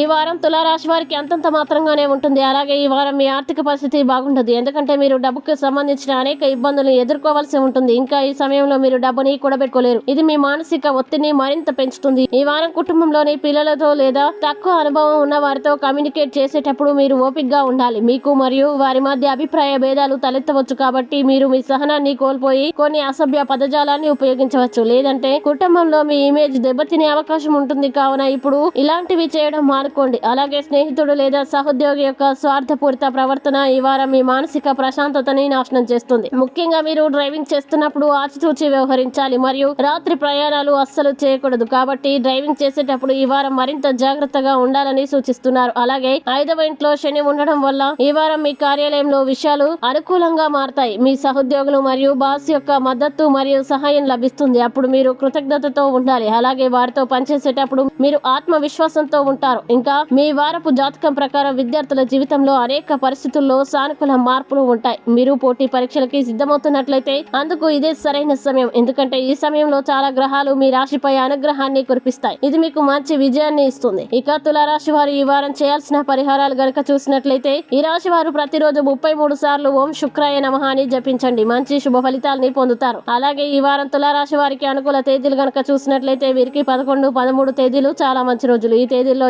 ఈ వారం తులారాశి వారికి అంతంత మాత్రంగానే ఉంటుంది. అలాగే ఈ వారం మీ ఆర్థిక పరిస్థితి బాగుంటుంది. ఎందుకంటే మీరు డబ్బుకు సంబంధించిన అనేక ఇబ్బందులు ఎదుర్కోవాల్సి ఉంటుంది. ఇంకా ఈ సమయంలో మీరు డబ్బుని కూడబెట్టుకోలేరు. ఇది మీ మానసిక ఒత్తిడిని మరింత పెంచుతుంది. ఈ వారం కుటుంబంలోని పిల్లలతో లేదా తక్కువ అనుభవం ఉన్న వారితో కమ్యూనికేట్ చేసేటప్పుడు మీరు ఓపికగా ఉండాలి. మీకు మరియు వారి మధ్య అభిప్రాయ భేదాలు తలెత్తవచ్చు కాబట్టి మీరు మీ సహనాన్ని కోల్పోయి కొన్ని అసభ్య పదజాలాన్ని ఉపయోగించవచ్చు. లేదంటే కుటుంబంలో మీ ఇమేజ్ దెబ్బతినే అవకాశం ఉంటుంది. కావున ఇప్పుడు ఇలాంటివి చేయడం మానుకోండి. అలాగే స్నేహితుడు లేదా సహోద్యోగి యొక్క స్వార్థపూరిత ప్రవర్తన ఈ వారం మీ మానసిక ప్రశాంతతని నాశనం చేస్తుంది. ముఖ్యంగా మీరు డ్రైవింగ్ చేస్తున్నప్పుడు ఆచితూచి వ్యవహరించాలి. మరియు రాత్రి ప్రయాణాలు అస్సలు చేయకూడదు. కాబట్టి డ్రైవింగ్ చేసేటప్పుడు ఈ వారం మరింత జాగ్రత్తగా ఉండాలని సూచిస్తున్నారు. అలాగే ఐదవ ఇంట్లో శని ఉండడం వల్ల ఈ వారం మీ కార్యాలయంలో విషయాలు అనుకూలంగా మారతాయి. మీ సహోద్యోగులు మరియు బాస్ యొక్క మద్దతు మరియు సహాయం లభిస్తుంది. అప్పుడు మీరు కృతజ్ఞతతో ఉండాలి. అలాగే వారితో పనిచేసేటప్పుడు మీరు ఆత్మవిశ్వాసంతో ఉంటారు ఇంకా మీ వారపు జాతకం ప్రకారం విద్యార్థుల జీవితంలో అనేక పరిస్థితుల్లో సానుకూల మార్పులు ఉంటాయి. మీరు పోటీ పరీక్షలకి సిద్ధమవుతున్నట్లయితే అందుకు ఇదే సరైన సమయం. ఎందుకంటే ఈ సమయంలో చాలా గ్రహాలు మీ రాశిపై అనుగ్రహాన్ని కురిపిస్తాయి. ఇది మీకు మంచి విజయాన్ని ఇస్తుంది. ఇక తులారాశి వారు ఈ వారం చేయాల్సిన పరిహారాలు గనక చూసినట్లయితే ఈ రాశి వారు ప్రతిరోజు ముప్పై మూడు సార్లు ఓం శుక్రాయ నమః అని జపించండి. మంచి శుభ ఫలితాలని పొందుతారు. అలాగే ఈ వారం తులారాశి వారికి అనుకూల తేదీలు గనక చూసినట్లయితే వీరికి పదకొండు పదమూడు తేదీలు చాలా మంచి రోజులు. ఈ తేదీల్లో